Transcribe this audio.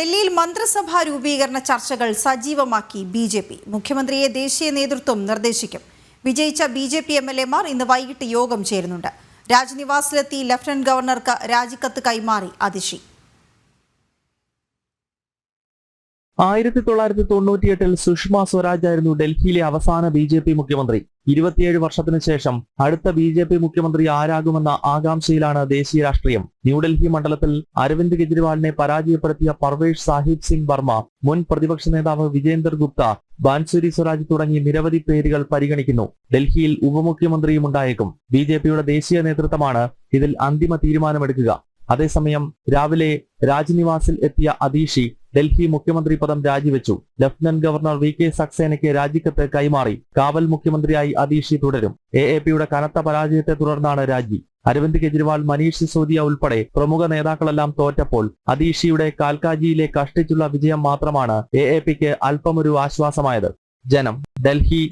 ഡൽഹിയിൽ മന്ത്രിസഭാ രൂപീകരണ ചർച്ചകൾ സജീവമാക്കി ബി ജെ പി. മുഖ്യമന്ത്രിയെ ദേശീയ നേതൃത്വം നിർദ്ദേശിക്കും. വിജയിച്ച B J P M L എമാർ ഇന്ന് വൈകിട്ട് യോഗം ചേരുന്നുണ്ട്. രാജ്നിവാസിലെത്തി ലഫ്റ്റനന്റ് ഗവർണർക്ക് രാജിക്കത്ത് കൈമാറി അതിഷി ആയിരത്തി തൊള്ളായിരത്തി തൊണ്ണൂറ്റിയെട്ടിൽ സുഷമ സ്വരാജ് ആയിരുന്നു ഡൽഹിയിലെ അവസാന ബി ജെ പി മുഖ്യമന്ത്രി. ഇരുപത്തിയേഴ് വർഷത്തിന് ശേഷം അടുത്ത ബി ജെ പി മുഖ്യമന്ത്രി ആരാകുമെന്ന ആകാംക്ഷയിലാണ് ദേശീയ രാഷ്ട്രീയം. ന്യൂഡൽഹി മണ്ഡലത്തിൽ അരവിന്ദ് കെജ്രിവാളിനെ പരാജയപ്പെടുത്തിയ പർവേഷ് സാഹിബ് സിംഗ് വർമ്മ മുൻ പ്രതിപക്ഷ നേതാവ് വിജേന്ദർ ഗുപ്ത ബാൻസുരി സ്വരാജ് തുടങ്ങി നിരവധി പേരുകൾ പരിഗണിക്കുന്നു. ഡൽഹിയിൽ ഉപമുഖ്യമന്ത്രിയും ഉണ്ടായേക്കും. ബി ദേശീയ നേതൃത്വമാണ് ഇതിൽ അന്തിമ തീരുമാനമെടുക്കുക. അതേസമയം രാവിലെ രാജ്നിവാസിൽ എത്തിയ അതീഷി ഡൽഹി മുഖ്യമന്ത്രി പദം രാജിവെച്ചു. ലഫ്റ്റനന്റ് ഗവർണർ വി കെ സക്സേനയ്ക്ക് രാജിക്കത്ത് കൈമാറി. കാവൽ മുഖ്യമന്ത്രിയായി അതീഷി തുടരും. എ എ പിയുടെ കനത്ത പരാജയത്തെ തുടർന്നാണ് രാജി. അരവിന്ദ് കെജ്രിവാൾ മനീഷ് സിസോദിയ ഉൾപ്പെടെ പ്രമുഖ നേതാക്കളെല്ലാം തോറ്റപ്പോൾ അതീഷിയുടെ കാൽക്കാജിയിലെ കഷ്ടിച്ചുള്ള വിജയം മാത്രമാണ് എ എ പിക്ക് അല്പമൊരു ആശ്വാസമായത്. ജനം ഡൽഹി.